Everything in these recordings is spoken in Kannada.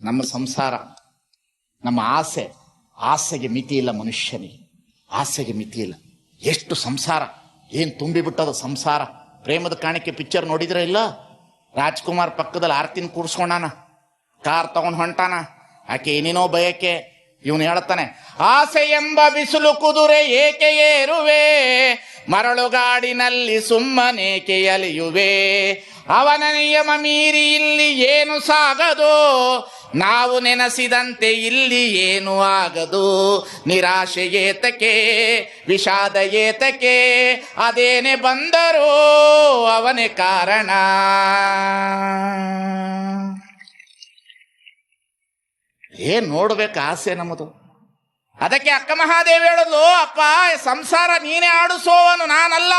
ನಮ್ಮ ಸಂಸಾರ, ನಮ್ಮ ಆಸೆ, ಆಸೆಗೆ ಮಿತಿ ಇಲ್ಲ ಮನುಷ್ಯನಿಗೆ. ಆಸೆಗೆ ಮಿತಿ ಇಲ್ಲ. ಎಷ್ಟು ಸಂಸಾರ? ಏನು ತುಂಬಿಬಿಟ್ಟದ ಸಂಸಾರ? ಪ್ರೇಮದ ಕಾಣಿಕೆ ಪಿಕ್ಚರ್ ನೋಡಿದ್ರೆ ಇಲ್ಲ? ರಾಜ್ಕುಮಾರ್ ಪಕ್ಕದಲ್ಲಿ ಆರ್ತಿನ ಕೂರಿಸ್ಕೊಂಡಾನ? ಕಾರ್ ತಗೊಂಡು ಹೊಂಟಾನ? ಆಕೆ ಏನೇನೋ ಬಯಕೆ, ಇವನು ಹೇಳ್ತಾನೆ, ಆಸೆ ಎಂಬ ಬಿಸಿಲು ಕುದುರೆ ಏಕೆ ಏರುವೆ? ಮರಳುಗಾಡಿನಲ್ಲಿ ಸುಮ್ಮನೇಕೆ ಅಲಿಯುವೆ ಅವನ ನಿಯಮ ಮೀರಿ ಇಲ್ಲಿ ಏನು ಸಾಗದು? ನಾವು ನೆನೆಸಿದಂತೆ ಇಲ್ಲಿ ಏನು ಆಗದು? ನಿರಾಶೆ ಏತಕೆ ವಿಷಾದ ಏತಕೆ ಅದೇನೆ ಬಂದರೂ ಅವನೇ ಕಾರಣ. ಏನ್ ನೋಡ್ಬೇಕು ಆಸೆ ನಮ್ಮದು? ಅದಕ್ಕೆ ಅಕ್ಕ ಮಹಾದೇವಿ ಹೇಳಲು ಅಪ್ಪ, ಸಂಸಾರ ನೀನೇ ಆಡಿಸೋವನು, ನಾನಲ್ಲ.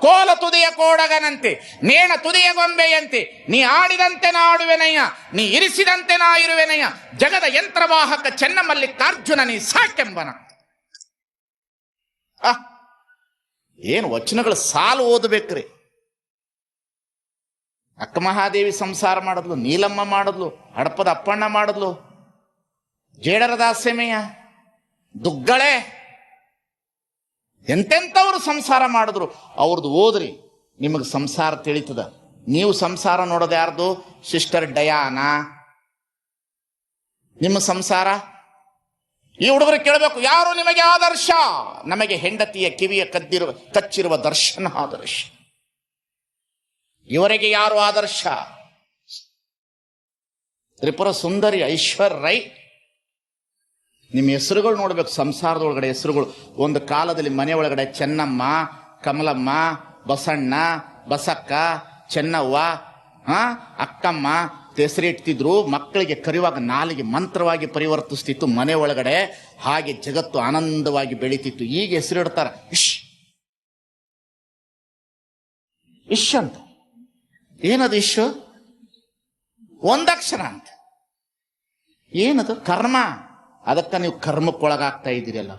ಕೋಲ ತುದಿಯ ಕೋಡಗನಂತೆ ನೇಣ ತುದಿಯ ಗೊಂಬೆಯಂತೆ ನೀ ಆಡಿದಂತೆ ನಾ ಆಡುವೆನಯ್ಯ ನೀ ಇರಿಸಿದಂತೆ ನಾ ಇರುವೆನಯ್ಯ ಜಗದ ಯಂತ್ರವಾಹಕ ಚೆನ್ನಮಲ್ಲಿಕಾರ್ಜುನ ನೀ ಸಾಕೆಂಬನ. ಆ, ಏನು ವಚನಗಳು ಸಾಲು ಓದಬೇಕ್ರಿ. ಅಕ್ಕ ಮಹಾದೇವಿ ಸಂಸಾರ ಮಾಡಿದ್ಲು ನೀಲಮ್ಮ ಮಾಡಿದ್ಲು ಹಡಪದ ಅಪ್ಪಣ್ಣ ಮಾಡಿದ್ಲು. ಜೇಡರ ದಾಸ್ಯಮಯ್ಯ ದುಗ್ಗಳೆ. ಎಂತೆಂಥವ್ರು ಸಂಸಾರ ಮಾಡಿದ್ರು? ಅವ್ರದ್ದು ಓದ್ರಿ, ನಿಮಗೆ ಸಂಸಾರ ತಿಳಿತದ. ನೀವು ಸಂಸಾರ ನೋಡೋದು ಯಾರ್ದು? Sister Diana. ನಿಮ್ಮ ಸಂಸಾರ? ಈ ಹುಡುಗರು ಕೇಳಬೇಕು, ಯಾರು ನಿಮಗೆ ಆದರ್ಶ? ನಮಗೆ ಹೆಂಡತಿಯ ಕಿವಿಯ ಕದ್ದಿರುವ, ಕಚ್ಚಿರುವ ದರ್ಶನ ಆದರ್ಶ. ಇವರಿಗೆ ಯಾರು ಆದರ್ಶ? ತ್ರಿಪುರ ಸುಂದರಿ ಐಶ್ವರ್ ರೈ. ನಿಮ್ಮ ಹೆಸರುಗಳು ನೋಡ್ಬೇಕು, ಸಂಸಾರದೊಳಗಡೆ ಹೆಸರುಗಳು. ಒಂದು ಕಾಲದಲ್ಲಿ ಮನೆ ಒಳಗಡೆ ಚೆನ್ನಮ್ಮ, ಕಮಲಮ್ಮ, ಬಸಣ್ಣ, ಬಸಕ್ಕ, ಚೆನ್ನವ್ವ, ಹಾ, ಅಕ್ಕಮ್ಮ ಹೆಸರಿಡ್ತಿದ್ರು ಮಕ್ಕಳಿಗೆ ಕರೆಯುವಾಗ ನಾಲಿಗೆ ಮಂತ್ರವಾಗಿ ಪರಿವರ್ತಿಸ್ತಿತ್ತು ಮನೆ ಒಳಗಡೆ. ಹಾಗೆ ಜಗತ್ತು ಆನಂದವಾಗಿ ಬೆಳೀತಿತ್ತು. ಈಗ ಹೆಸರಿಡ್ತಾರ ಇಶ್. ಇಶ್ ಅಂತ. ಏನದು ಇಶ್? ಒಂದಕ್ಷರ ಅಂತ. ಏನದು? ಕರ್ಮ. ಅದಕ್ಕೆ ನೀವು ಕರ್ಮಕ್ಕೊಳಗಾಗ್ತಾ ಇದ್ದೀರಲ್ಲ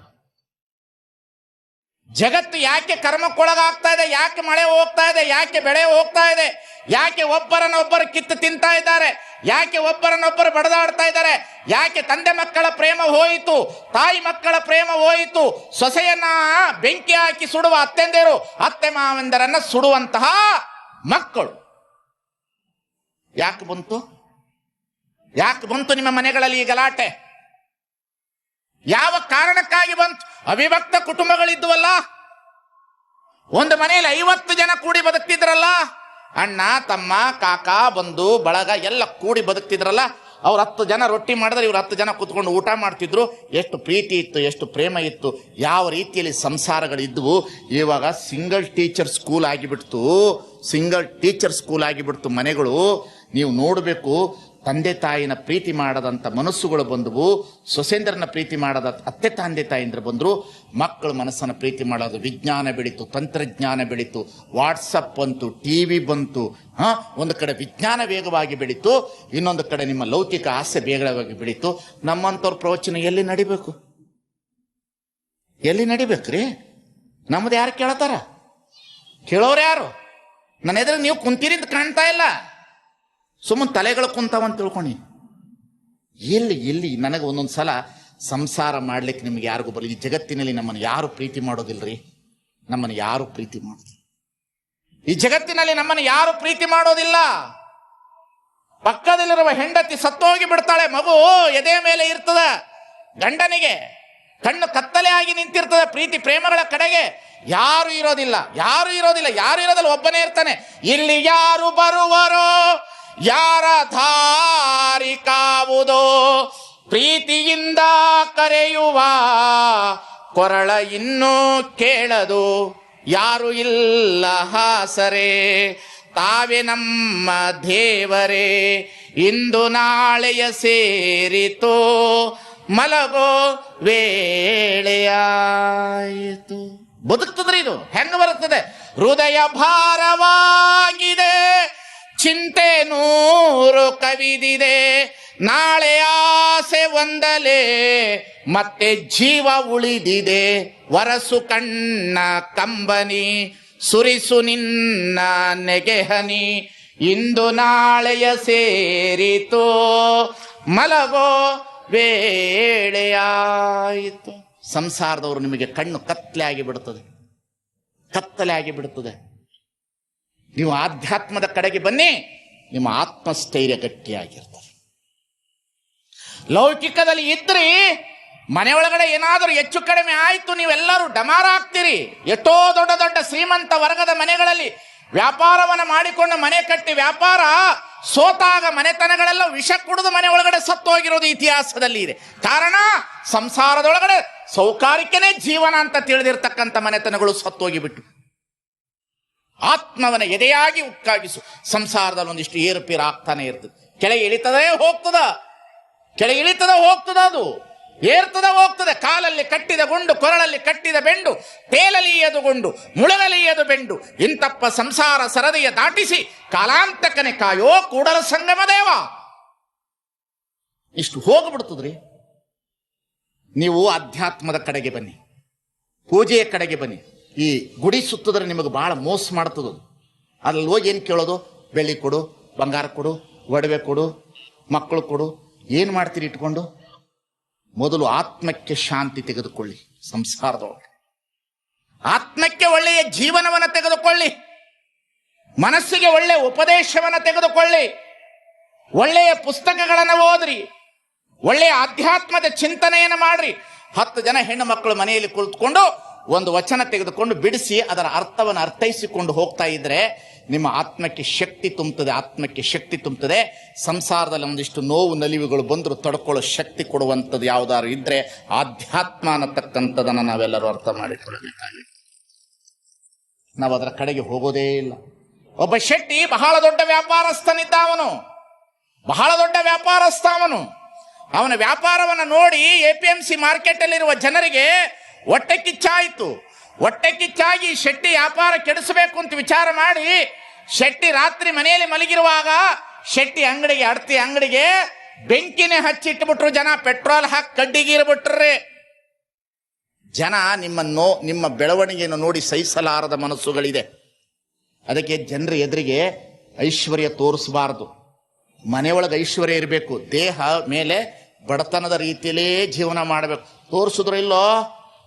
ಜಗತ್ತು ಯಾಕೆ ಕರ್ಮಕ್ಕೊಳಗಾಗ್ತಾ ಇದೆ, ಯಾಕೆ ಮಳೆ ಹೋಗ್ತಾ ಇದೆ, ಯಾಕೆ ಬೆಳೆ ಹೋಗ್ತಾ ಇದೆ, ಯಾಕೆ ಒಬ್ಬರನ್ನೊಬ್ಬರು ಕಿತ್ತು ತಿಂತಾ ಇದ್ದಾರೆ, ಯಾಕೆ ಒಬ್ಬರನ್ನೊಬ್ಬರು ಬಡದಾಡ್ತಾ ಇದ್ದಾರೆ, ಯಾಕೆ ತಂದೆ ಮಕ್ಕಳ ಪ್ರೇಮ ಹೋಯಿತು, ತಾಯಿ ಮಕ್ಕಳ ಪ್ರೇಮ ಹೋಯಿತು, ಸೊಸೆಯನ್ನ ಬೆಂಕಿ ಹಾಕಿ ಸುಡುವ ಅತ್ತೆಂದಿರು, ಅತ್ತೆ ಮಾವಂದರನ್ನ ಸುಡುವಂತಹ ಮಕ್ಕಳು. ಯಾಕೆ ಬಂತು? ಯಾಕೆ ಬಂತು ನಿಮ್ಮ ಮನೆಗಳಲ್ಲಿ ಈ ಗಲಾಟೆ? ಯಾವ ಕಾರಣಕ್ಕಾಗಿ ಬಂತು? ಅವಿಭಕ್ತ ಕುಟುಂಬಗಳಿದ್ವಲ್ಲ? ಒಂದು ಮನೆಯಲ್ಲಿ ಐವತ್ತು ಜನ ಕೂಡಿ ಬದುಕ್ತಿದ್ರಲ್ಲ? ಅಣ್ಣ, ತಮ್ಮ, ಕಾಕ, ಬಂಧು, ಬಳಗ ಎಲ್ಲ ಕೂಡಿ ಬದುಕ್ತಿದ್ರಲ್ಲ? ಅವ್ರು ಹತ್ತು ಜನ ರೊಟ್ಟಿ ಮಾಡಿದ್ರೆ ಇವ್ರು ಹತ್ತು ಜನ ಕೂತ್ಕೊಂಡು ಊಟ ಮಾಡ್ತಿದ್ರು. ಎಷ್ಟು ಪ್ರೀತಿ ಇತ್ತು, ಎಷ್ಟು ಪ್ರೇಮ ಇತ್ತು. ಯಾವ ರೀತಿಯಲ್ಲಿ ಸಂಸಾರಗಳಿದ್ದವು ಇವಾಗ ಸಿಂಗಲ್ ಟೀಚರ್ ಸ್ಕೂಲ್ ಆಗಿಬಿಡ್ತು. ಸಿಂಗಲ್ ಟೀಚರ್ ಸ್ಕೂಲ್ ಆಗಿಬಿಡ್ತು ಮನೆಗಳು. ನೀವು ನೋಡಬೇಕು ತಂದೆ ತಾಯಿನ ಪ್ರೀತಿ ಮಾಡದಂಥ ಮನಸ್ಸುಗಳು ಬಂದವು, ಸೊಸೇಂದ್ರನ ಪ್ರೀತಿ ಮಾಡದ ಅತ್ತೆ ತಂದೆ ತಾಯಿಂದ್ರ ಬಂದರು, ಮಕ್ಕಳು ಮನಸ್ಸನ್ನು ಪ್ರೀತಿ ಮಾಡೋದು, ವಿಜ್ಞಾನ ಬೆಳೀತು, ತಂತ್ರಜ್ಞಾನ ಬೆಳೀತು, ವಾಟ್ಸಪ್ ಬಂತು ಟಿ ವಿ ಬಂತು, ಹಾಂ, ಒಂದು ಕಡೆ ವಿಜ್ಞಾನ ವೇಗವಾಗಿ ಬೆಳೀತು, ಇನ್ನೊಂದು ಕಡೆ ನಿಮ್ಮ ಲೌಕಿಕ ಆಸೆ ಬೇಗವಾಗಿ ಬೆಳೀತು. ನಮ್ಮಂಥವ್ರ ಪ್ರವಚನ ಎಲ್ಲಿ ನಡಿಬೇಕು? ಎಲ್ಲಿ ನಡಿಬೇಕ್ರಿ? ನಮ್ದು ಯಾರು ಕೇಳ್ತಾರ? ಕೇಳೋರು ಯಾರು? ನನ್ನ ಎದುರು ನೀವು ಕುಂತೀರಿ ಅಂತ ಕಾಣ್ತಾ ಇಲ್ಲ. ಸುಮ್ಮನೆ ತಲೆಗಳು ಕುಂತಾವಂತ ತಿಳ್ಕೊಣಿ ಎಲ್ಲಿ ಎಲ್ಲಿ ನನಗೆ ಒಂದೊಂದು ಸಲ ಸಂಸಾರ ಮಾಡ್ಲಿಕ್ಕೆ ನಿಮ್ಗೆ ಯಾರಿಗೂ ಬರಲಿ ಈ ಜಗತ್ತಿನಲ್ಲಿ ನಮ್ಮನ್ನು ಯಾರು ಪ್ರೀತಿ ಮಾಡೋದಿಲ್ಲರಿ ನಮ್ಮನ್ನು ಯಾರು ಪ್ರೀತಿ ಮಾಡೋದಿಲ್ಲ ಈ ಜಗತ್ತಿನಲ್ಲಿ ನಮ್ಮನ್ನು ಯಾರು ಪ್ರೀತಿ ಮಾಡೋದಿಲ್ಲ? ಪಕ್ಕದಲ್ಲಿರುವ ಹೆಂಡತಿ ಸತ್ತೋಗಿ ಬಿಡ್ತಾಳೆ, ಮಗು ಎದೆ ಮೇಲೆ ಇರ್ತದ, ಗಂಡನಿಗೆ ಕಣ್ಣು ಕತ್ತಲೆ ಆಗಿ ನಿಂತಿರ್ತದೆ, ಪ್ರೀತಿ ಪ್ರೇಮಗಳ ಕಡೆಗೆ ಯಾರು ಇರೋದಿಲ್ಲ. ಯಾರು ಇರೋದಿಲ್ಲ ಯಾರು ಇರೋದಿಲ್ಲ, ಒಬ್ಬನೇ ಇರ್ತಾನೆ. ಇಲ್ಲಿ ಯಾರು ಬರುವರೋ ಯಾರ ಧಾರಿಕಾವುದೋ ಪ್ರೀತಿಯಿಂದ ಕರೆಯುವ ಕೊರಳ ಇನ್ನೂ ಕೇಳದು. ಯಾರು ಇಲ್ಲ ಹಾಸರೇ, ತಾವೇ ನಮ್ಮ ದೇವರೇ, ಇಂದು ನಾಳೆಯ ಸೇರಿತು, ಮಲಗೋ ವೇಳೆಯಾಯಿತು ಬದುಕ್ತದ್ರಿ ಇದು, ಹೆಂಗ ಬರುತ್ತದೆ? ಹೃದಯ ಭಾರವಾಗಿದೆ ಚಿಂತೆ ನೂರು ಕವಿದಿದೆ. ನಾಳೆ ಆಸೆ ಒಂದಲೇ, ಮತ್ತೆ ಜೀವ ಉಳಿದಿದೆ. ವರಸು ಕಣ್ಣ ಕಂಬನಿ, ಸುರಿಸು ನಿನ್ನ ನೆಗೆಹನಿ. ಇಂದು ನಾಳೆಯ ಸೇರಿತು, ಮಲಗೋ ವೇಳೆಯಾಯಿತು. ಸಂಸಾರದವರು ನಿಮಗೆ ಕಣ್ಣು ಕತ್ತಲೆ ಆಗಿ ಬಿಡುತ್ತದೆ ಕತ್ತಲೆ ಆಗಿ ಬಿಡುತ್ತದೆ ನೀವು ಆಧ್ಯಾತ್ಮದ ಕಡೆಗೆ ಬನ್ನಿ, ನಿಮ್ಮ ಆತ್ಮಸ್ಥೈರ್ಯ ಗಟ್ಟಿಯಾಗಿರ್ತದೆ ಲೌಕಿಕದಲ್ಲಿ ಇದ್ರಿ ಒಳಗಡೆ ಏನಾದರೂ ಹೆಚ್ಚು ಕಡಿಮೆ ಆಯಿತು, ನೀವೆಲ್ಲರೂ ಡಮಾರ ಆಗ್ತೀರಿ. ಎಷ್ಟೋ ದೊಡ್ಡ ದೊಡ್ಡ ಶ್ರೀಮಂತ ವರ್ಗದ ಮನೆಗಳಲ್ಲಿ ವ್ಯಾಪಾರವನ್ನು ಮಾಡಿಕೊಂಡು ಮನೆ ಕಟ್ಟಿ ವ್ಯಾಪಾರ, ಸೋತಾಗ ಮನೆತನಗಳೆಲ್ಲ ವಿಷ ಕುಡಿದು ಮನೆ ಒಳಗಡೆ ಸತ್ತು ಹೋಗಿರೋದು ಇತಿಹಾಸದಲ್ಲಿ ಇದೆ. ಕಾರಣ, ಸಂಸಾರದೊಳಗಡೆ ಸೌಕಾರಿಕನೇ ಜೀವನ ಅಂತ ತಿಳಿದಿರ್ತಕ್ಕಂಥ ಮನೆತನಗಳು ಸತ್ತೋಗಿಬಿಟ್ಟು ಆತ್ಮವನ ಎದೆಯಾಗಿ ಉಕ್ಕಾಗಿಸು. ಸಂಸಾರದಲ್ಲಿ ಒಂದಿಷ್ಟು ಏರುಪೇರು ಆಗ್ತಾನೆ ಇರ್ತದೆ. ಕೆಳಗೆ ಇಳಿತದೇ ಹೋಗ್ತದ. ಕೆಳಗೆ ಇಳಿತದ ಹೋಗ್ತದ ಅದು. ಏರ್ತದ ಹೋಗ್ತದೆ. ಕಾಲಲ್ಲಿ ಕಟ್ಟಿದ ಗುಂಡು, ಕೊರಳಲ್ಲಿ ಕಟ್ಟಿದ ಬೆಂಡು ತೇಲಲಿಯದು ಗುಂಡು ಮುಳುಗಲಿಯದು ಬೆಂಡು. ಇಂತಪ್ಪ ಸಂಸಾರ ಸರದಿಯ ದಾಟಿಸಿ ಕಾಲಾಂತಕನೆ ಕಾಯೋ ಕೂಡಲ ಸಂಗಮ ದೇವ. ಇಷ್ಟು ಹೋಗ್ಬಿಡ್ತದ್ರಿ. ನೀವು ಅಧ್ಯಾತ್ಮದ ಕಡೆಗೆ ಬನ್ನಿ. ಪೂಜೆಯ ಕಡೆಗೆ ಬನ್ನಿ. ಈ ಗುಡಿ ಸುತ್ತಿದ್ರೆ ನಿಮಗೆ ಬಹಳ ಮೋಸ ಮಾಡ್ತದ ಅಲ್ಲಿ ಹೋಗಿ ಏನು ಕೇಳೋದು? ಬೆಳ್ಳಿ ಕೊಡು, ಬಂಗಾರ ಕೊಡು, ಒಡವೆ ಕೊಡು, ಮಕ್ಕಳು ಕೊಡು, ಏನು ಮಾಡ್ತೀರಿ ಇಟ್ಕೊಂಡು? ಮೊದಲು ಆತ್ಮಕ್ಕೆ ಶಾಂತಿ ತೆಗೆದುಕೊಳ್ಳಿ ಸಂಸಾರದೊಳಗೆ. ಆತ್ಮಕ್ಕೆ ಒಳ್ಳೆಯ ಜೀವನವನ್ನು ತೆಗೆದುಕೊಳ್ಳಿ. ಮನಸ್ಸಿಗೆ ಒಳ್ಳೆಯ ಉಪದೇಶವನ್ನು ತೆಗೆದುಕೊಳ್ಳಿ. ಒಳ್ಳೆಯ ಪುಸ್ತಕಗಳನ್ನು ಓದ್ರಿ. ಒಳ್ಳೆಯ ಆಧ್ಯಾತ್ಮದ ಚಿಂತನೆಯನ್ನು ಮಾಡ್ರಿ. ಹತ್ತು ಜನ ಹೆಣ್ಣು ಮಕ್ಕಳು ಮನೆಯಲ್ಲಿ ಕುಳಿತುಕೊಂಡು ಒಂದು ವಚನ ತೆಗೆದುಕೊಂಡು ಬಿಡಿಸಿ ಅದರ ಅರ್ಥವನ್ನು ಅರ್ಥೈಸಿಕೊಂಡು ಹೋಗ್ತಾ ಇದ್ರೆ ನಿಮ್ಮ ಆತ್ಮಕ್ಕೆ ಶಕ್ತಿ ತುಂಬುತ್ತದೆ ಆತ್ಮಕ್ಕೆ ಶಕ್ತಿ ತುಂಬುತ್ತದೆ ಸಂಸಾರದಲ್ಲಿ ಒಂದಿಷ್ಟು ನೋವು, ನಲಿವುಗಳು ಬಂದರೂ ತಡ್ಕೊಳ್ಳೋ ಶಕ್ತಿ ಕೊಡುವಂಥದ್ದು ಯಾವುದಾದ್ರು ಇದ್ರೆ ಆಧ್ಯಾತ್ಮ ಅನ್ನತಕ್ಕಂಥದನ್ನು ನಾವೆಲ್ಲರೂ ಅರ್ಥ ಮಾಡಿಕೊಳ್ಳಬೇಕಾಗಿದೆ. ನಾವು ಅದರ ಕಡೆಗೆ ಹೋಗೋದೇ ಇಲ್ಲ. ಒಬ್ಬ ಶೆಟ್ಟಿ ಬಹಳ ದೊಡ್ಡ ವ್ಯಾಪಾರಸ್ಥನಿದ್ದ ಅವನು. ಬಹಳ ದೊಡ್ಡ ವ್ಯಾಪಾರಸ್ಥ ಅವನು. ಅವನ ವ್ಯಾಪಾರವನ್ನು ನೋಡಿ ಎ ಪಿ ಎಂ ಸಿ ಮಾರ್ಕೆಟಲ್ಲಿರುವ ಜನರಿಗೆ ಹೊಟ್ಟೆ ಕಿಚ್ಚಾಯಿತು ಹೊಟ್ಟೆ ಕಿಚ್ಚಾಗಿ ಶೆಟ್ಟಿ ವ್ಯಾಪಾರ ಕೆಡಿಸಬೇಕು ಅಂತ ವಿಚಾರ ಮಾಡಿ, ಶೆಟ್ಟಿ ರಾತ್ರಿ ಮನೆಯಲ್ಲಿ ಮಲಗಿರುವಾಗ ಶೆಟ್ಟಿ ಅಂಗಡಿಗೆ, ಅಡ್ತಿ ಅಂಗಡಿಗೆ ಬೆಂಕಿನೇ ಹಚ್ಚಿಟ್ಬಿಟ್ರು ಜನ, ಪೆಟ್ರೋಲ್ ಹಾಕಿ ಕಡ್ಡಿಗೀರ್ಬಿಟ್ರಿ ಜನ ನಿಮ್ಮನ್ನು, ನಿಮ್ಮ ಬೆಳವಣಿಗೆಯನ್ನು ನೋಡಿ ಸಹಿಸಲಾರದ ಮನಸ್ಸುಗಳಿದೆ. ಅದಕ್ಕೆ ಜನರ ಎದುರಿಗೆ ಐಶ್ವರ್ಯ ತೋರಿಸಬಾರದು. ಮನೆಯೊಳಗೆ ಐಶ್ವರ್ಯ ಇರಬೇಕು. ದೇಹ ಮೇಲೆ ಬಡತನದ ರೀತಿಯಲ್ಲೇ ಜೀವನ ಮಾಡಬೇಕು. ತೋರಿಸಿದ್ರು ಇಲ್ಲೋ?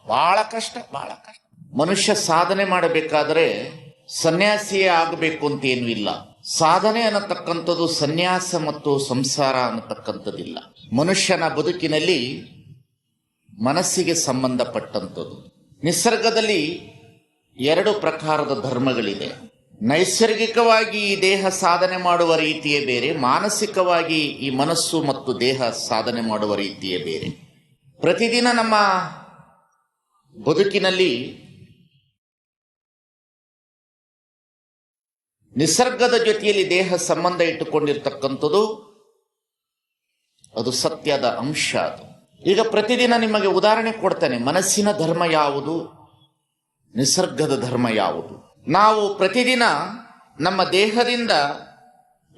ಬಹಳ ಕಷ್ಟ ಬಹಳ ಕಷ್ಟ. ಮನುಷ್ಯ ಸಾಧನೆ ಮಾಡಬೇಕಾದರೆ ಸನ್ಯಾಸಿಯೇ ಆಗಬೇಕು ಅಂತ ಏನು ಇಲ್ಲ. ಸಾಧನೆ ಅನ್ನತಕ್ಕಂಥದ್ದು ಸನ್ಯಾಸ ಮತ್ತು ಸಂಸಾರ ಅನ್ನತಕ್ಕಂಥದ್ದಿಲ್ಲ. ಮನುಷ್ಯನ ಬದುಕಿನಲ್ಲಿ ಮನಸ್ಸಿಗೆ ಸಂಬಂಧಪಟ್ಟಂಥದ್ದು. ನಿಸರ್ಗದಲ್ಲಿ ಎರಡು ಪ್ರಕಾರದ ಧರ್ಮಗಳಿದೆ. ನೈಸರ್ಗಿಕವಾಗಿ ಈ ದೇಹ ಸಾಧನೆ ಮಾಡುವ ರೀತಿಯೇ ಬೇರೆ, ಮಾನಸಿಕವಾಗಿ ಈ ಮನಸ್ಸು ಮತ್ತು ದೇಹ ಸಾಧನೆ ಮಾಡುವ ರೀತಿಯೇ ಬೇರೆ. ಪ್ರತಿದಿನ ನಮ್ಮ ಬದುಕಿನಲ್ಲಿ ನಿಸರ್ಗದ ಜೊತೆಯಲ್ಲಿ ದೇಹ ಸಂಬಂಧ ಇಟ್ಟುಕೊಂಡಿರ್ತಕ್ಕಂಥದ್ದು, ಅದು ಸತ್ಯದ ಅಂಶ ಅದು. ಈಗ ಪ್ರತಿದಿನ ನಿಮಗೆ ಉದಾಹರಣೆ ಕೊಡ್ತೇನೆ, ಮನಸ್ಸಿನ ಧರ್ಮ ಯಾವುದು? ನಿಸರ್ಗದ ಧರ್ಮ ಯಾವುದು? ನಾವು ಪ್ರತಿದಿನ ನಮ್ಮ ದೇಹದಿಂದ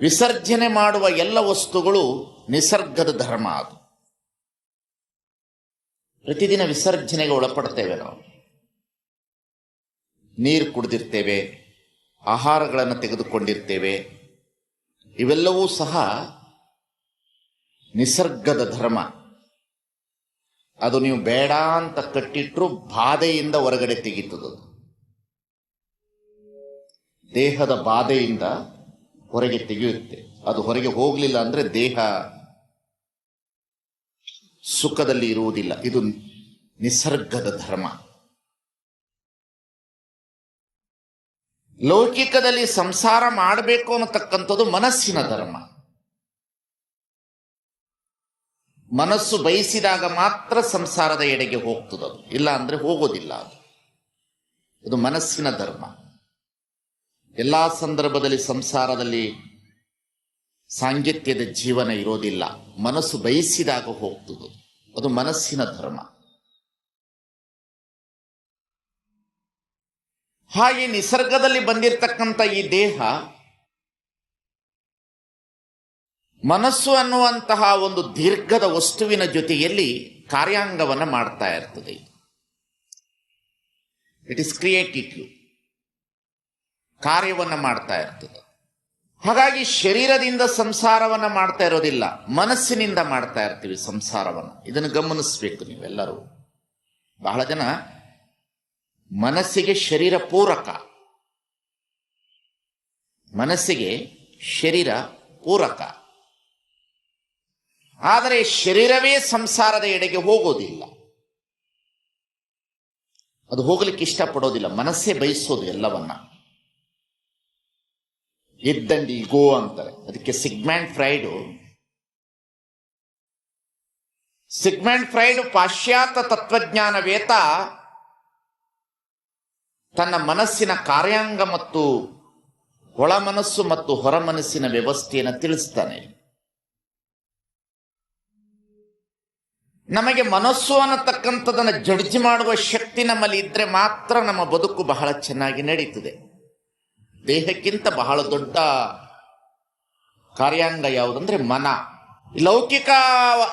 ವಿಸರ್ಜನೆ ಮಾಡುವ ಎಲ್ಲ ವಸ್ತುಗಳು ನಿಸರ್ಗದ ಧರ್ಮ ಅದು. ಪ್ರತಿದಿನ ವಿಸರ್ಜನೆಗೆ ಒಳಪಡ್ತೇವೆ ನಾವು. ನೀರು ಕುಡಿದಿರ್ತೇವೆ, ಆಹಾರಗಳನ್ನು ತೆಗೆದುಕೊಂಡಿರ್ತೇವೆ. ಇವೆಲ್ಲವೂ ಸಹ ನಿಸರ್ಗದ ಧರ್ಮ. ಅದು ನೀವು ಬೇಡ ಅಂತ ಕಟ್ಟಿಟ್ರು ಬಾಧೆಯಿಂದ ಹೊರಗಡೆ ತೆಗೀತದದು. ದೇಹದ ಬಾಧೆಯಿಂದ ಹೊರಗೆ ತೆಗೆಯುತ್ತೆ. ಅದು ಹೊರಗೆ ಹೋಗಲಿಲ್ಲ ಅಂದರೆ ದೇಹ ಸುಖದಲ್ಲಿ ಇರುವುದಿಲ್ಲ. ಇದು ನಿಸರ್ಗದ ಧರ್ಮ. ಲೌಕಿಕದಲ್ಲಿ ಸಂಸಾರ ಮಾಡಬೇಕು ಅನ್ನತಕ್ಕಂಥದ್ದು ಮನಸ್ಸಿನ ಧರ್ಮ. ಮನಸ್ಸು ಬಯಸಿದಾಗ ಮಾತ್ರ ಸಂಸಾರದ ಎಡೆಗೆ ಹೋಗ್ತದದು ಇಲ್ಲ ಅಂದ್ರೆ ಹೋಗೋದಿಲ್ಲ ಅದು. ಇದು ಮನಸ್ಸಿನ ಧರ್ಮ. ಎಲ್ಲಾ ಸಂದರ್ಭದಲ್ಲಿ ಸಂಸಾರದಲ್ಲಿ ಸಾಂಗತ್ಯದ ಜೀವನ ಇರೋದಿಲ್ಲ. ಮನಸ್ಸು ಬಯಸಿದಾಗ ಹೋಗ್ತದೆ. ಅದು ಮನಸ್ಸಿನ ಧರ್ಮ. ಹಾಗೆ ನಿಸರ್ಗದಲ್ಲಿ ಬಂದಿರತಕ್ಕಂಥ ಈ ದೇಹ, ಮನಸ್ಸು ಅನ್ನುವಂತಹ ಒಂದು ದೀರ್ಘದ ವಸ್ತುವಿನ ಜೊತೆಯಲ್ಲಿ ಕಾರ್ಯಾಂಗವನ್ನು ಮಾಡ್ತಾ ಇರ್ತದೆ. ಇಟ್ ಇಸ್ ಕ್ರಿಯೇಟಿವ್ ಕಾರ್ಯವನ್ನು ಮಾಡ್ತಾ ಇರ್ತದೆ. ಹಾಗಾಗಿ ಶರೀರದಿಂದ ಸಂಸಾರವನ್ನ ಮಾಡ್ತಾ ಇರೋದಿಲ್ಲ, ಮನಸ್ಸಿನಿಂದ ಮಾಡ್ತಾ ಇರ್ತೀವಿ ಸಂಸಾರವನ್ನು. ಇದನ್ನು ಗಮನಿಸ್ಬೇಕು ನೀವೆಲ್ಲರೂ. ಬಹಳ ಜನ ಮನಸ್ಸಿಗೆ ಶರೀರ ಪೂರಕ. ಮನಸ್ಸಿಗೆ ಶರೀರ ಪೂರಕ. ಆದರೆ ಶರೀರವೇ ಸಂಸಾರದ ಎಡೆಗೆ ಹೋಗೋದಿಲ್ಲ. ಅದು ಹೋಗಲಿಕ್ಕೆ ಇಷ್ಟಪಡೋದಿಲ್ಲ, ಮನಸ್ಸೇ ಬಯಸೋದು ಎಲ್ಲವನ್ನ. ಇದ್ದಂಡಿ ಗೋ ಅಂತಾರೆ. ಅದಕ್ಕೆ ಸಿಗ್ಮ್ಯಾಂಡ್ ಫ್ರೈಡು ಸಿಗ್ಮ್ಯಾಂಡ್ ಫ್ರೈಡ್ ಪಾಶ್ಚಾತ್ಯ ತತ್ವಜ್ಞಾನವೇತ ತನ್ನ ಮನಸ್ಸಿನ ಕಾರ್ಯಾಂಗ ಮತ್ತು ಒಳ ಮನಸ್ಸು ಮತ್ತು ಹೊರ ಮನಸ್ಸಿನ ವ್ಯವಸ್ಥೆಯನ್ನು ತಿಳಿಸ್ತಾನೆ. ನಮಗೆ ಮನಸ್ಸು ಅನ್ನತಕ್ಕಂಥದನ್ನು ಜಡ್ಜ್ ಮಾಡುವ ಶಕ್ತಿ ನಮ್ಮಲ್ಲಿ ಇದ್ದರೆ ಮಾತ್ರ ನಮ್ಮ ಬದುಕು ಬಹಳ ಚೆನ್ನಾಗಿ ನಡೀತದೆ. ದೇಹಕ್ಕಿಂತ ಬಹಳ ದೊಡ್ಡ ಕಾರ್ಯಾಂಗ ಯಾವುದಂದ್ರೆ ಮನ. ಲೌಕಿಕ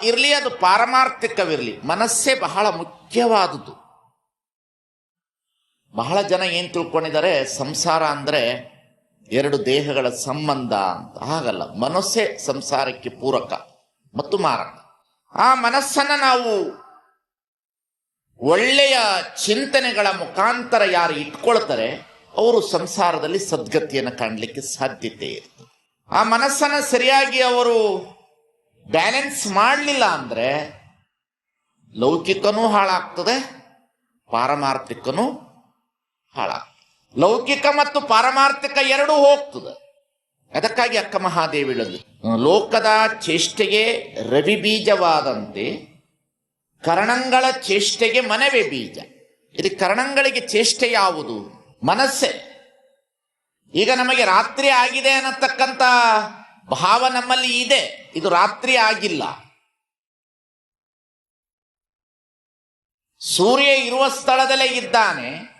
ಇರಲಿ ಅದು ಪಾರಮಾರ್ಥಿಕವಿರಲಿ, ಮನಸ್ಸೇ ಬಹಳ ಮುಖ್ಯವಾದುದು ಬಹಳ ಜನ ಏನ್ ತಿಳ್ಕೊಂಡಿದ್ದಾರೆ, ಸಂಸಾರ ಅಂದ್ರೆ ಎರಡು ದೇಹಗಳ ಸಂಬಂಧ ಅಂತ. ಹಾಗಲ್ಲ, ಮನಸ್ಸೇ ಸಂಸಾರಕ್ಕೆ ಪೂರಕ ಮತ್ತು ಮಾರಕ. ಆ ಮನಸ್ಸನ್ನ ನಾವು ಒಳ್ಳೆಯ ಚಿಂತನೆಗಳ ಮುಖಾಂತರ ಯಾರು ಇಟ್ಕೊಳ್ತಾರೆ ಅವರು ಸಂಸಾರದಲ್ಲಿ ಸದ್ಗತಿಯನ್ನು ಕಾಣಲಿಕ್ಕೆ ಸಾಧ್ಯತೆ ಇರ್ತದೆ ಆ ಮನಸ್ಸನ್ನು ಸರಿಯಾಗಿ ಅವರು ಬ್ಯಾಲೆನ್ಸ್ ಮಾಡಲಿಲ್ಲ ಅಂದರೆ ಲೌಕಿಕನೂ ಹಾಳಾಗ್ತದೆ, ಪಾರಮಾರ್ಥಿಕನೂ ಹಾಳಾಗ್ತದೆ. ಲೌಕಿಕ ಮತ್ತು ಪಾರಮಾರ್ಥಿಕ ಎರಡೂ ಹೋಗ್ತದೆ. ಅದಕ್ಕಾಗಿ ಅಕ್ಕ ಮಹಾದೇವಿ ಹೇಳಿದ್ಲು ಲೋಕದ ಚೇಷ್ಟೆಗೆ ರವಿ ಬೀಜವಾದಂತೆ ಕರಣಂಗಳ ಚೇಷ್ಟೆಗೆ ಮನವೇ ಬೀಜ. ಇದು ಕರಣಂಗಳಿಗೆ ಚೇಷ್ಟೆ ಯಾವುದು? ಮನಸ್ಸೇ. ಈಗ ನಮಗೆ ರಾತ್ರಿ ಆಗಿದೆ ಅನ್ನತಕ್ಕಂಥ ಭಾವ ನಮ್ಮಲ್ಲಿ ಇದೆ. ಇದು ರಾತ್ರಿ ಆಗಿಲ್ಲ. ಸೂರ್ಯ ಇರುವ ಸ್ಥಳದಲ್ಲೇ ಇದ್ದಾನೆ.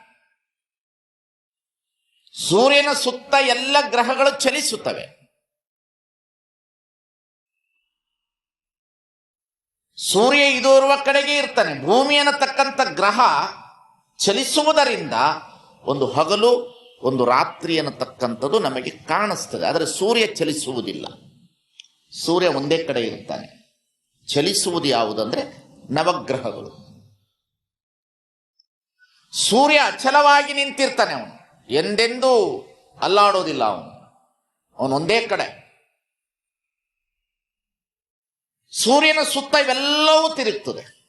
ಸೂರ್ಯನ ಸುತ್ತ ಎಲ್ಲ ಗ್ರಹಗಳು ಚಲಿಸುತ್ತವೆ. ಸೂರ್ಯ ಇದು ಇರುವ ಕಡೆಗೆ ಇರ್ತಾನೆ. ಭೂಮಿ ಅನ್ನತಕ್ಕಂಥ ಗ್ರಹ ಚಲಿಸುವುದರಿಂದ ಒಂದು ಹಗಲು, ಒಂದು ರಾತ್ರಿ ಅನ್ನತಕ್ಕಂಥದ್ದು ನಮಗೆ ಕಾಣಿಸ್ತದೆ. ಆದರೆ ಸೂರ್ಯ ಚಲಿಸುವುದಿಲ್ಲ. ಸೂರ್ಯ ಒಂದೇ ಕಡೆ ಇರ್ತಾನೆ ಚಲಿಸುವುದು ಯಾವುದಂದ್ರೆ ನವಗ್ರಹಗಳು. ಸೂರ್ಯ ಅಚಲವಾಗಿ ನಿಂತಿರ್ತಾನೆ ಅವನು. ಎಂದೆಂದೂ ಅಲ್ಲಾಡೋದಿಲ್ಲ ಅವನು. ಅವನೊಂದೇ ಕಡೆ. ಸೂರ್ಯನ ಸುತ್ತ ಇವೆಲ್ಲವೂ ತಿರುಗ್ತದೆ.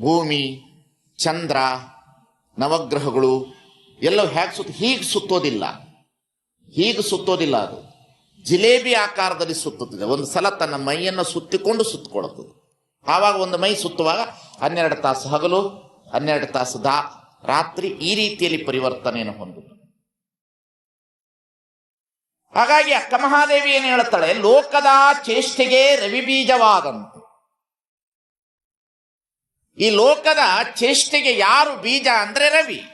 ಭೂಮಿ, ಚಂದ್ರ, ನವಗ್ರಹಗಳು ಎಲ್ಲವೂ ಹ್ಯಾಕ್ ಸುತ್ತ, ಹೀಗೆ ಸುತ್ತೋದಿಲ್ಲ. ಹೀಗೆ ಸುತ್ತೋದಿಲ್ಲ ಅದು. ಜಿಲೇಬಿ ಆಕಾರದಲ್ಲಿ ಸುತ್ತುತ್ತದೆ. ಒಂದು ಸಲ ತನ್ನ ಮೈಯನ್ನು ಸುತ್ತಿಕೊಂಡು ಸುತ್ತಕೊಳ್ತದೆ ಆವಾಗ ಒಂದು ಮೈ ಸುತ್ತುವಾಗ ಹನ್ನೆರಡು ತಾಸು ಹಗಲು, ಹನ್ನೆರಡು ತಾಸು ದಾ, ರಾತ್ರಿ ಈ ರೀತಿಯಲ್ಲಿ ಪರಿವರ್ತನೆಯನ್ನು ಹೊಂದಿದೆ ಹಾಗಾಗಿ ಅಕ್ಕ ಮಹಾದೇವಿ ಏನು ಹೇಳುತ್ತಾಳೆ ಲೋಕದ ಚೇಷ್ಟೆಗೆ ರವಿ ಬೀಜವಾದಂತೆ. ಈ ಲೋಕದ ಚೇಷ್ಟೆಗೆ ಯಾರು ಬೀಜ ಅಂದ್ರೆ ರವಿ.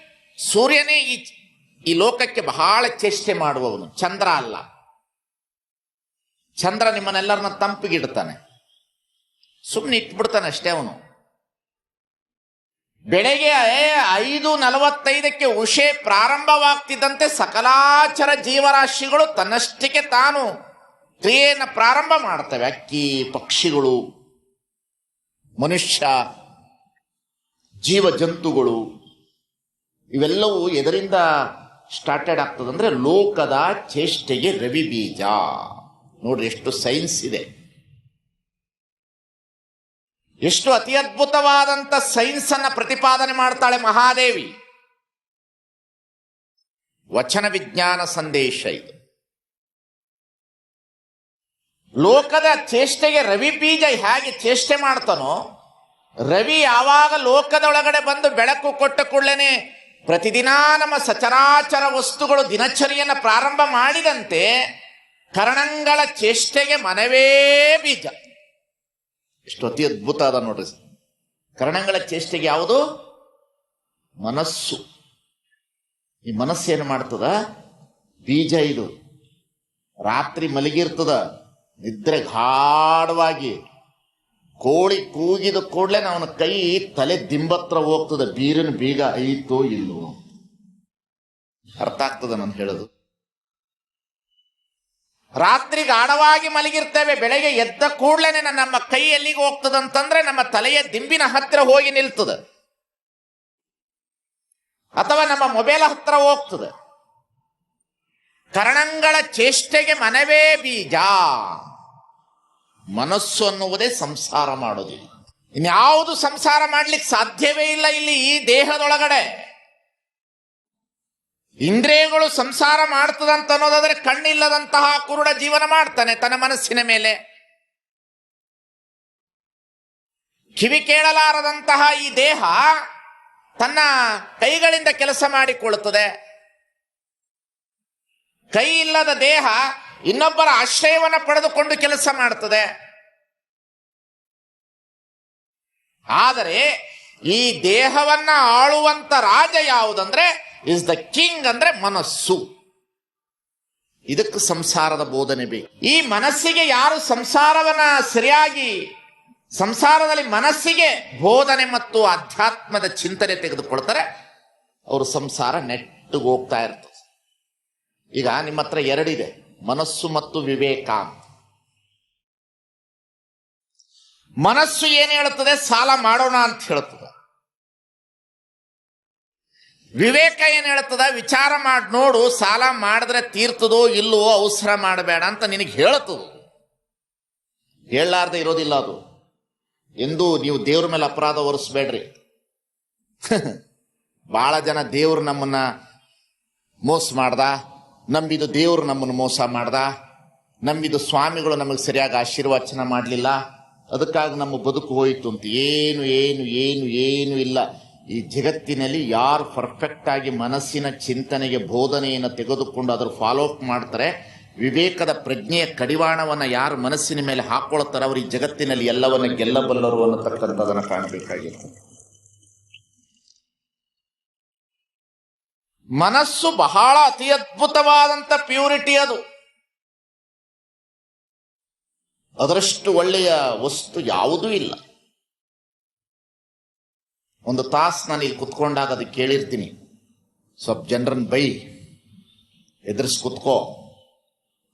ಸೂರ್ಯನೇ ಈ ಈ ಲೋಕಕ್ಕೆ ಬಹಳ ಚೇಷ್ಟೆ ಮಾಡುವವನು. ಚಂದ್ರ ಅಲ್ಲ. ಚಂದ್ರ ನಿಮ್ಮನ್ನೆಲ್ಲರನ್ನ ತಂಪಿಗಿಡ್ತಾನೆ. ಸುಮ್ಮನೆ ಇಟ್ಬಿಡ್ತಾನೆ ಅಷ್ಟೇ ಅವನು. ಬೆಳಗ್ಗೆ ಐದು ನಲವತ್ತೈದಕ್ಕೆ ಉಷೆ ಪ್ರಾರಂಭವಾಗ್ತಿದ್ದಂತೆ ಸಕಲಾಚರ ಜೀವರಾಶಿಗಳು ತನ್ನಷ್ಟಕ್ಕೆ ತಾನು ಕ್ರಿಯೆಯನ್ನು ಪ್ರಾರಂಭ ಮಾಡ್ತವೆ. ಅಕ್ಕಿ, ಪಕ್ಷಿಗಳು, ಮನುಷ್ಯ ಜೀವ ಜಂತುಗಳು ಇವೆಲ್ಲವೂ ಎದರಿಂದ ಸ್ಟಾರ್ಟೆಡ್ ಆಗ್ತದೆ ಅಂದರೆ ಲೋಕದ ಚೇಷ್ಟೆಗೆ ರವಿ ಬೀಜ. ನೋಡ್ರಿ ಎಷ್ಟು ಸೈನ್ಸ್ ಇದೆ. ಎಷ್ಟು ಅತಿ ಅದ್ಭುತವಾದಂಥ ಸೈನ್ಸನ್ನು ಪ್ರತಿಪಾದನೆ ಮಾಡ್ತಾಳೆ ಮಹಾದೇವಿ. ವಚನ ವಿಜ್ಞಾನ ಸಂದೇಶ ಇದು. ಲೋಕದ ಚೇಷ್ಟೆಗೆ ರವಿ ಬೀಜ ಹೇಗೆ ಚೇಷ್ಟೆ ಮಾಡ್ತಾನೋ, ರವಿ ಯಾವಾಗ ಲೋಕದೊಳಗಡೆ ಬಂದು ಬೆಳಕು ಕೊಟ್ಟ ಕೂಡಲೇ ಪ್ರತಿದಿನ ನಮ್ಮ ಸಚರಾಚರ ವಸ್ತುಗಳು ದಿನಚರಿಯನ್ನು ಪ್ರಾರಂಭ ಮಾಡಿದಂತೆ ಕರಣಂಗಳ ಚೇಷ್ಟೆಗೆ ಮನವೇ ಬೀಜ. ಎಷ್ಟು ಅತಿ ಅದ್ಭುತ ಅದ ನೋಡ್ರಿ. ಕರಣಗಳ ಚೇಷ್ಟೆಗೆ ಯಾವುದು? ಮನಸ್ಸು. ಈ ಮನಸ್ಸೇನು ಮಾಡ್ತದ? ಬೀಜ ಇದು. ರಾತ್ರಿ ಮಲಗಿರ್ತದ, ನಿದ್ರೆ ಗಾಢವಾಗಿ ಕೋಳಿ ಕೂಗಿದ ಕೂಡಲೇ ಅವನ ಕೈ ತಲೆ ದಿಂಬತ್ರ ಹೋಗ್ತದೆ. ಬೀರಿನ ಬೀಗ ಐತೋ ಇಲ್ಲೋ? ಅರ್ಥ ಆಗ್ತದ ನಾನು ಹೇಳೋದು? ರಾತ್ರಿ ಗಾಢವಾಗಿ ಮಲಗಿರ್ತೇವೆ. ಬೆಳಗ್ಗೆ ಎದ್ದ ಕೂಡ್ಲೇನೆ ನಮ್ಮ ಕೈ ಎಲ್ಲಿಗೆ ಹೋಗ್ತದಂತಂದ್ರೆ ನಮ್ಮ ತಲೆಯ ದಿಂಬಿನ ಹತ್ತಿರ ಹೋಗಿ ನಿಲ್ತದೆ. ಅಥವಾ ನಮ್ಮ ಮೊಬೈಲ್ ಹತ್ರ ಹೋಗ್ತದೆ. ಕರಣಂಗಳ ಚೇಷ್ಟೆಗೆ ಮನವೇ ಬೀಜ. ಮನಸ್ಸು ಅನ್ನುವುದೇ ಸಂಸಾರ ಮಾಡೋದು. ಇನ್ಯಾವುದು ಸಂಸಾರ ಮಾಡ್ಲಿಕ್ಕೆ ಸಾಧ್ಯವೇ ಇಲ್ಲ ಇಲ್ಲಿ ಈ ದೇಹದೊಳಗಡೆ. ಇಂದ್ರಿಯಗಳು ಸಂಸಾರ ಮಾಡ್ತದಂತ ಅನ್ನೋದಾದ್ರೆ ಕಣ್ಣಿಲ್ಲದಂತಹ ಕುರುಡ ಜೀವನ ಮಾಡ್ತಾನೆ ತನ್ನ ಮನಸ್ಸಿನ ಮೇಲೆ. ಕಿವಿ ಕೇಳಲಾರದಂತಹ ಈ ದೇಹ ತನ್ನ ಕೈಗಳಿಂದ ಕೆಲಸ ಮಾಡಿಕೊಳ್ಳುತ್ತದೆ. ಕೈ ಇಲ್ಲದ ದೇಹ ಇನ್ನೊಬ್ಬರ ಆಶ್ರಯವನ್ನು ಪಡೆದುಕೊಂಡು ಕೆಲಸ ಮಾಡ್ತದೆ. ಆದರೆ ಈ ದೇಹವನ್ನ ಆಳುವಂತ ರಾಜ ಯಾವುದಂದ್ರೆ ಇಸ್ ದ ಕಿಂಗ್ ಅಂದ್ರೆ ಮನಸ್ಸು. ಇದಕ್ಕೆ ಸಂಸಾರದ ಬೋಧನೆ ಬೇಕು. ಈ ಮನಸ್ಸಿಗೆ ಯಾರು ಸಂಸಾರವನ್ನ ಸರಿಯಾಗಿ, ಸಂಸಾರದಲ್ಲಿ ಮನಸ್ಸಿಗೆ ಬೋಧನೆ ಮತ್ತು ಅಧ್ಯಾತ್ಮದ ಚಿಂತನೆ ತೆಗೆದುಕೊಳ್ತಾರೆ, ಅವರು ಸಂಸಾರ ನೆಟ್ಟಗೆ ಹೋಗ್ತಾ ಇರ್ತದೆ. ಈಗ ನಿಮ್ಮ ಹತ್ರ ಎರಡಿದೆ. ಮನಸ್ಸು ಮತ್ತು ವಿವೇಕ. ಮನಸ್ಸು ಏನು ಹೇಳುತ್ತದೆ? ಸಾಲ ಮಾಡೋಣ ಅಂತ ಹೇಳುತ್ತದೆ. ವಿವೇಕ ಏನು ಹೇಳ್ತದ ವಿಚಾರ ಮಾಡಿ, ನೋಡು, ಸಾಲ ಮಾಡಿದ್ರೆ ತೀರ್ತದೋ ಇಲ್ಲವೋ ಅವಸರ ಮಾಡಬೇಡ ಅಂತ ನಿನಗೆ ಹೇಳುತ್ತದೆ. ಹೇಳಲಾರ್ದೆ ಇರೋದಿಲ್ಲ ಅದು. ಎಂದು ನೀವು ದೇವ್ರ ಮೇಲೆ ಅಪರಾಧ ಹೊರಿಸ್ಬೇಡ್ರಿ. ಬಹಳ ಜನ ದೇವ್ರು ನಮ್ಮನ್ನ ಮೋಸ ಮಾಡ್ದ? ನಂಬಿದು ದೇವರು ನಮ್ಮನ್ನು ಮೋಸ ಮಾಡ್ದ? ನಂಬಿದು ಸ್ವಾಮಿಗಳು ನಮಗೆ ಸರಿಯಾಗಿ ಆಶೀರ್ವಚನ ಮಾಡಲಿಲ್ಲ? ಅದಕ್ಕಾಗಿ ನಮ್ಮ ಬದುಕು ಹೋಯಿತು ಅಂತ ಏನು ಏನು ಏನು ಏನು ಇಲ್ಲ. ಈ ಜಗತ್ತಿನಲ್ಲಿ ಯಾರು ಪರ್ಫೆಕ್ಟ್ ಆಗಿ ಮನಸ್ಸಿನ ಚಿಂತನೆಗೆ ಬೋಧನೆಯನ್ನು ತೆಗೆದುಕೊಂಡು ಅದರ ಫಾಲೋ ಅಪ್ ಮಾಡ್ತಾರೆ, ವಿವೇಕದ ಪ್ರಜ್ಞೆಯ ಕಡಿವಾಣವನ್ನು ಯಾರು ಮನಸ್ಸಿನ ಮೇಲೆ ಹಾಕೊಳ್ತಾರೆ ಅವರು ಈ ಜಗತ್ತಿನಲ್ಲಿ ಎಲ್ಲವನ್ನ ಗೆಲ್ಲಬಲ್ಲರು ಅನ್ನತಕ್ಕಂಥದನ್ನು ಕಾಣಬೇಕಾಗಿರ್ತದೆ ಮನಸ್ಸು ಬಹಳ ಅತಿ ಅದ್ಭುತವಾದಂಥ ಪ್ಯೂರಿಟಿ ಅದು. ಅದರಷ್ಟು ಒಳ್ಳೆಯ ವಸ್ತು ಯಾವುದೂ ಇಲ್ಲ. ಒಂದು ತಾಸು ನಾನು ಇಲ್ಲಿ ಕುತ್ಕೊಂಡಾಗ ಅದಕ್ಕೆ ಕೇಳಿರ್ತೀನಿ. ಸ್ವಲ್ಪ ಜನರನ್ನ ಬೈ, ಎದುರಿಸ್ ಕುತ್ಕೋ.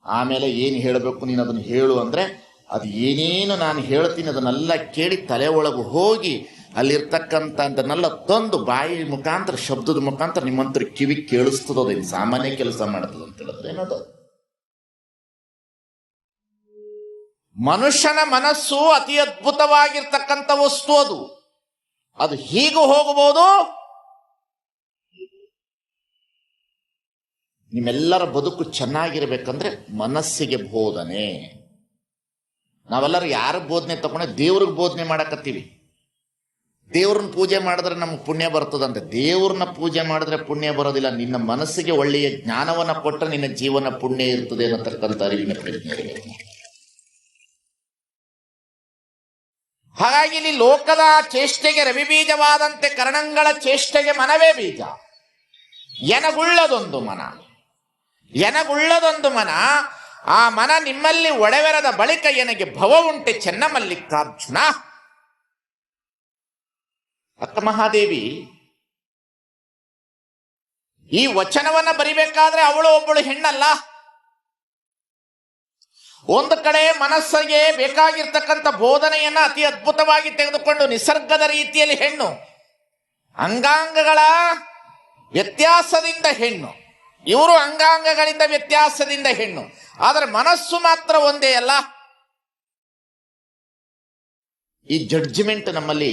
ಆಮೇಲೆ ಏನು ಹೇಳಬೇಕು ನೀನು ಅದನ್ನು ಹೇಳು ಅಂದರೆ, ಅದು ಏನೇನು ನಾನು ಹೇಳ್ತೀನಿ ಅದನ್ನೆಲ್ಲ ಕೇಳಿ ತಲೆ ಒಳಗೆ ಹೋಗಿ ಅಲ್ಲಿರ್ತಕ್ಕಂಥದ್ದನ್ನೆಲ್ಲ ತಂದು ಬಾಯಿ ಮುಖಾಂತರ, ಶಬ್ದದ ಮುಖಾಂತರ ನಿಮ್ಮಂತರ ಕಿವಿ ಕೇಳಿಸ್ತದ ಸಾಮಾನ್ಯ ಕೆಲಸ ಮಾಡ್ತದೆ ಅಂತ ಹೇಳಿದ್ರೆ ಏನದು? ಮನುಷ್ಯನ ಮನಸ್ಸು ಅತಿ ಅದ್ಭುತವಾಗಿರ್ತಕ್ಕಂಥ ವಸ್ತು ಅದು. ಅದು ಹೀಗೂ ಹೋಗಬಹುದು, ನಿಮ್ಮೆಲ್ಲರ ಬದುಕು ಚೆನ್ನಾಗಿರ್ಬೇಕಂದ್ರೆ ಮನಸ್ಸಿಗೆ ಬೋಧನೆ. ನಾವೆಲ್ಲರೂ ಯಾರ ಬೋಧನೆ ತಗೊಂಡೆ? ದೇವ್ರಿಗೆ ಬೋಧನೆ ಮಾಡಕತ್ತೀವಿ. ದೇವ್ರನ್ನ ಪೂಜೆ ಮಾಡಿದ್ರೆ ನಮ್ಗೆ ಪುಣ್ಯ ಬರ್ತದಂತೆ. ದೇವ್ರನ್ನ ಪೂಜೆ ಮಾಡಿದ್ರೆ ಪುಣ್ಯ ಬರೋದಿಲ್ಲ. ನಿನ್ನ ಮನಸ್ಸಿಗೆ ಒಳ್ಳೆಯ ಜ್ಞಾನವನ್ನ ಕೊಟ್ಟರೆ ನಿನ್ನ ಜೀವನ ಪುಣ್ಯ ಇರ್ತದೆ ಅನ್ನತಕ್ಕಂಥ ಅರಿವಿನ ಪ್ರಜ್ಞೆ ಹಾಗಾಗಿ ಇಲ್ಲಿ ಲೋಕದ ಚೇಷ್ಟೆಗೆ ರವಿಬೀಜವಾದಂತೆ ಕರ್ಣಂಗಳ ಚೇಷ್ಟೆಗೆ ಮನವೇ ಬೀಜ. ಎನಗುಳ್ಳದೊಂದು ಮನ. ಎನಗುಳ್ಳದೊಂದು ಮನ. ಆ ಮನ ನಿಮ್ಮಲ್ಲಿ ಒಡೆವೆರದ ಬಳಿಕ ಎನಗೆ ಭವ ಉಂಟೆ ಚೆನ್ನಮಲ್ಲಿಕಾರ್ಜುನ. ಮಹಾದೇವಿ ಈ ವಚನವನ್ನ ಬರಿಬೇಕಾದ್ರೆ ಅವಳು ಒಬ್ಬಳು ಹೆಣ್ಣಲ್ಲ. ಒಂದು ಕಡೆ ಮನಸ್ಸಿಗೆ ಬೇಕಾಗಿರ್ತಕ್ಕಂಥ ಬೋಧನೆಯನ್ನ ಅತಿ ಅದ್ಭುತವಾಗಿ ತೆಗೆದುಕೊಂಡು ನಿಸರ್ಗದ ರೀತಿಯಲ್ಲಿ ಹೆಣ್ಣು, ಅಂಗಾಂಗಗಳ ವ್ಯತ್ಯಾಸದಿಂದ ಹೆಣ್ಣು. ಇವರು ಅಂಗಾಂಗಗಳಿಂದ ವ್ಯತ್ಯಾಸದಿಂದ ಹೆಣ್ಣು. ಆದರೆ ಮನಸ್ಸು ಮಾತ್ರ ಒಂದೇ ಅಲ್ಲ. ಈ ಜಡ್ಜ್ಮೆಂಟ್ ನಮ್ಮಲ್ಲಿ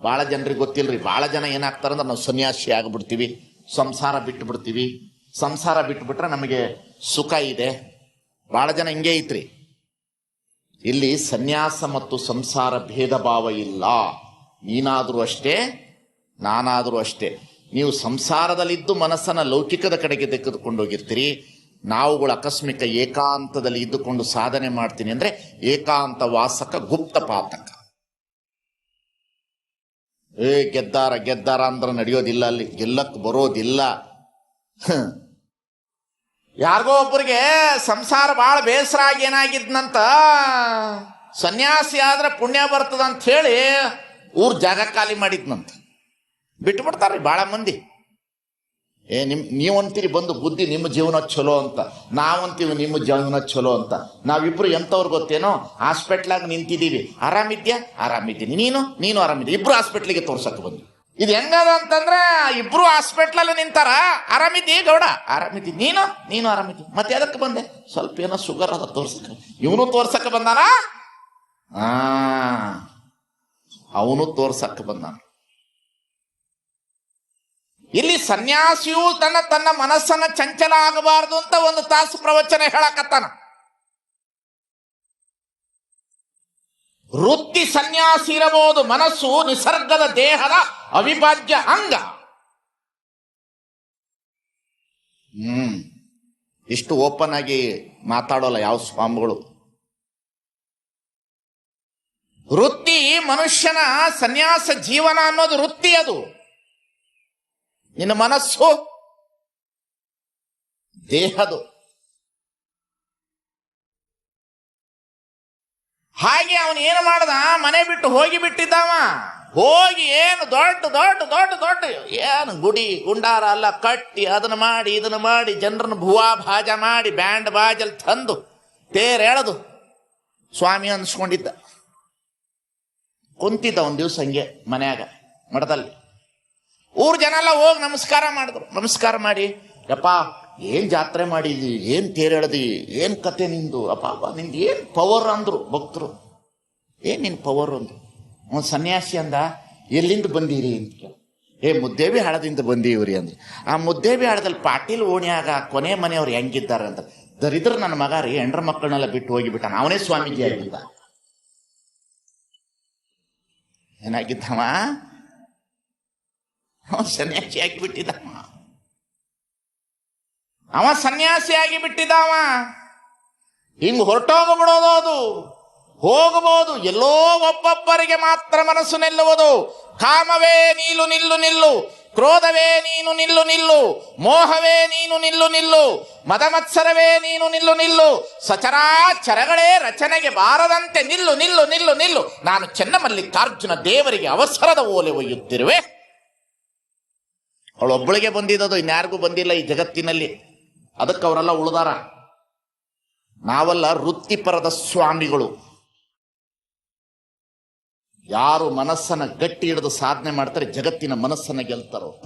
ಬಹಳ ಜನರಿಗೆ ಗೊತ್ತಿಲ್ರಿ ಬಹಳ ಜನ ಏನಾಗ್ತಾರಂದ್ರೆ ನಾವು ಸನ್ಯಾಸಿ ಆಗಿಬಿಡ್ತೀವಿ, ಸಂಸಾರ ಬಿಟ್ಟು ಬಿಡ್ತೀವಿ ಸಂಸಾರ ಬಿಟ್ಟುಬಿಟ್ರೆ ನಮಗೆ ಸುಖ ಇದೆ. ಬಹಳ ಜನ ಹಿಂಗೆ ಐತ್ರಿ. ಇಲ್ಲಿ ಸನ್ಯಾಸ ಮತ್ತು ಸಂಸಾರ ಭೇದ ಭಾವ ಇಲ್ಲ. ನೀನಾದರೂ ಅಷ್ಟೇ, ನಾನಾದರೂ ಅಷ್ಟೇ. ನೀವು ಸಂಸಾರದಲ್ಲಿದ್ದು ಮನಸ್ಸನ್ನು ಲೌಕಿಕದ ಕಡೆಗೆ ತೆಗೆದುಕೊಂಡು ಹೋಗಿರ್ತೀರಿ. ನಾವುಗಳು ಆಕಸ್ಮಿಕ ಏಕಾಂತದಲ್ಲಿ ಇದ್ದುಕೊಂಡು ಸಾಧನೆ ಮಾಡ್ತೀನಿ ಅಂದರೆ ಏಕಾಂತ ವಾಸಕ ಗುಪ್ತ ಪಾತಕ. ಏ, ಗೆದ್ದಾರ ಗೆದ್ದಾರ ಅಂದ್ರೆ ನಡೆಯೋದಿಲ್ಲ ಅಲ್ಲಿ. ಗೆಲ್ಲಕ್ಕೆ ಬರೋದಿಲ್ಲ. ಯಾರಿಗೋ ಒಬ್ಬರಿಗೆ ಸಂಸಾರ ಭಾಳ ಬೇಸರ ಆಗಿ ಏನಾಗಿದ್ನಂತ ಸನ್ಯಾಸಿ ಆದ್ರೆ ಪುಣ್ಯ ಬರ್ತದ ಅಂತ ಹೇಳಿ ಊರ್ ಜಾಗ ಖಾಲಿ ಮಾಡಿದ್ನಂತ. ಬಿಟ್ಟು ಬಿಡ್ತಾರ್ರಿ ಭಾಳ ಮಂದಿ. ಏ, ನಿಮ್, ನೀವಂತೀರಿ ಬಂದು ಬುದ್ಧಿ ನಿಮ್ಮ ಜೀವನ ಚಲೋ ಅಂತ. ನಾವಂತೀವಿ ನಿಮ್ಮ ಜೀವನ ಚಲೋ ಅಂತ. ನಾವಿಬ್ರು ಎಂಥವ್ರು ಗೊತ್ತೇನೋ? ಹಾಸ್ಪಿಟ್ಲಾಗ ನಿಂತಿದ್ದೀವಿ. ಆರಾಮಿದ್ಯಾ? ಆರಾಮಿದ್ದೀನಿ. ನೀನು? ನೀನು ಆರಾಮಿದ್ದೆ ಇಬ್ರು ಹಾಸ್ಪಿಟ್ಲಿಗೆ ತೋರ್ಸಕ್ಕೆ ಬಂದ್ವಿ. ಇದು ಹೆಂಗದ ಅಂತಂದ್ರೆ, ಇಬ್ರು ಹಾಸ್ಪಿಟ್ಲಲ್ಲಿ ನಿಂತಾರ. ಆರಾಮಿದ್ದಿ ಗೌಡ? ಆರಾಮಿದ್ದಿ. ನೀನು? ನೀನು ಆರಾಮಿದ್ದಿ. ಮತ್ತೆ ಅದಕ್ಕೆ ಬಂದೆ? ಸ್ವಲ್ಪ ಏನೋ ಶುಗರ್ ಅದ ತೋರ್ಸಕ್ಕೆ. ಇವನು ತೋರ್ಸಕ್ಕೆ ಬಂದಾನ? ಅವನು ತೋರ್ಸಕ್ಕೆ ಬಂದಾನ. ಇಲ್ಲಿ ಸನ್ಯಾಸಿಯು ತನ್ನ ತನ್ನ ಮನಸ್ಸನ್ನ ಚಂಚಲ ಆಗಬಾರದು ಅಂತ ಒಂದು ತಾಸು ಪ್ರವಚನ ಹೇಳಕತ್ತಾನ. ವೃತ್ತಿ ಸನ್ಯಾಸಿ ಇರಬಹುದು, ಮನಸ್ಸು ನಿಸರ್ಗದ ದೇಹದ ಅವಿಭಾಜ್ಯ ಅಂಗ. ಹ್ಮ್. ಇಷ್ಟು ಓಪನ್ ಆಗಿ ಮಾತಾಡೋಲ್ಲ ಯಾವ ಸ್ವಾಮಿಗಳು. ವೃತ್ತಿ ಮನುಷ್ಯನ ಸನ್ಯಾಸ ಜೀವನ ಅನ್ನೋದು ವೃತ್ತಿ ಅದು. ನಿನ್ನ ಮನಸ್ಸು ದೇಹದು. ಹಾಗೆ ಅವನು ಏನು ಮಾಡ್ದ? ಮನೆ ಬಿಟ್ಟು ಹೋಗಿ ಬಿಟ್ಟಿದ್ದಾವ. ಹೋಗಿ ಏನು ದೊಡ್ಡ ದೊಡ್ಡ ದೊಡ್ಡ ದೊಡ್ಡ ಏನು ಗುಡಿ, ಗುಂಡಾರ ಎಲ್ಲ ಕಟ್ಟಿ ಅದನ್ನ ಮಾಡಿ, ಇದನ್ನ ಮಾಡಿ ಜನರನ್ನ ಭುವಾ ಭಾಜ ಮಾಡಿ ಬ್ಯಾಂಡ್ ಬಾಜಲ್ ತಂದು ತೇರೆಳೆದು ಸ್ವಾಮಿ ಅನ್ಸ್ಕೊಂಡಿದ್ದ ಕುಂತಿದ್ದ ಒಂದು ದಿವಸ ಹಂಗೆ ಮನ್ಯಾಗ, ಮಠದಲ್ಲಿ. ಊರ್ ಜನ ಎಲ್ಲ ಹೋಗಿ ನಮಸ್ಕಾರ ಮಾಡಿದ್ರು. ನಮಸ್ಕಾರ ಮಾಡಿ, ಯಪ್ಪ, ಏನ್ ಜಾತ್ರೆ ಮಾಡಿದಿ? ಏನ್ ತೇರ್ ಎಳ್ದಿ? ಏನ್ ಕತೆ ನಿಂದು? ಅಪ್ಪ ಅಪ್ಪ, ನಿಂದು ಏನ್ ಪವರ್ ಅಂದ್ರು ಭಕ್ತರು. ಏನ್ ನಿನ್ ಪವರ್ ಅಂದ್ರು? ಒಂದು ಸನ್ಯಾಸಿ ಅಂದ, ಎಲ್ಲಿಂದ ಬಂದೀರಿ? ಅಂತ ಕೇಳ. ಏ ಮುದ್ದೇಬಿ ಹಾಳದಿಂದ ಬಂದೀವ್ರಿ ಅಂದ್ರೆ ಆ ಮುದ್ದೇಬಿ ಹಾಳದಲ್ಲಿ ಪಾಟೀಲ್ ಓಣಿಯಾಗ ಕೊನೆ ಮನೆಯವ್ರು ಹೆಂಗಿದ್ದಾರೆ ಅಂತ. ದರಿದ್ರ ನನ್ನ ಮಗ ರೀ, ಹೆಂಡ್ರ ಮಕ್ಕಳನ್ನೆಲ್ಲ ಬಿಟ್ಟು ಹೋಗಿಬಿಟ್ಟಾನ ಅವನೇ ಸ್ವಾಮೀಜಿ ಆಗಿದ್ದ. ಏನಾಗಿದ್ದವ? ಅವ ಸನ್ಯಾಸಿ ಬಿಟ್ಟಿದವಾ ಅವ ಸನ್ಯಾಸಿ ಆಗಿಬಿಟ್ಟಿದ್ದಾವ. ಹಿಂಗ್ ಹೊರಟೋಗ್ಬಿಡೋದು ಅದು. ಹೋಗಬಹುದು ಎಲ್ಲೋ ಒಬ್ಬೊಬ್ಬರಿಗೆ ಮಾತ್ರ ಮನಸ್ಸು ನಿಲ್ಲುವುದು. ಕಾಮವೇ ನೀಲು ನಿಲ್ಲು ನಿಲ್ಲು, ಕ್ರೋಧವೇ ನೀನು ನಿಲ್ಲು ನಿಲ್ಲು, ಮೋಹವೇ ನೀನು ನಿಲ್ಲು ನಿಲ್ಲು, ಮದಮತ್ಸರವೇ ನೀನು ನಿಲ್ಲು ನಿಲ್ಲು, ಸಚರಾಚರಗಳೇ ರಚನೆಗೆ ಬಾರದಂತೆ ನಿಲ್ಲು ನಿಲ್ಲು ನಿಲ್ಲು ನಿಲ್ಲು. ನಾನು ಚೆನ್ನಮಲ್ಲಿಕಾರ್ಜುನ ದೇವರಿಗೆ ಅವಸರದ ಓಲೆ ಒಯ್ಯುತ್ತಿರುವೆ. ಅವಳೊಬ್ಬಳಿಗೆ ಬಂದಿದ್ದದು ಇನ್ಯಾರಿಗೂ ಬಂದಿಲ್ಲ ಈ ಜಗತ್ತಿನಲ್ಲಿ. ಅದಕ್ಕೆ ಅವರೆಲ್ಲ ಉಳಿದಾರ. ನಾವೆಲ್ಲ ವೃತ್ತಿಪರದ ಸ್ವಾಮಿಗಳು. ಯಾರು ಮನಸ್ಸನ್ನು ಗಟ್ಟಿ ಹಿಡಿದು ಸಾಧನೆ ಮಾಡ್ತಾರೆ, ಜಗತ್ತಿನ ಮನಸ್ಸನ್ನು ಗೆಲ್ತಾರೋ.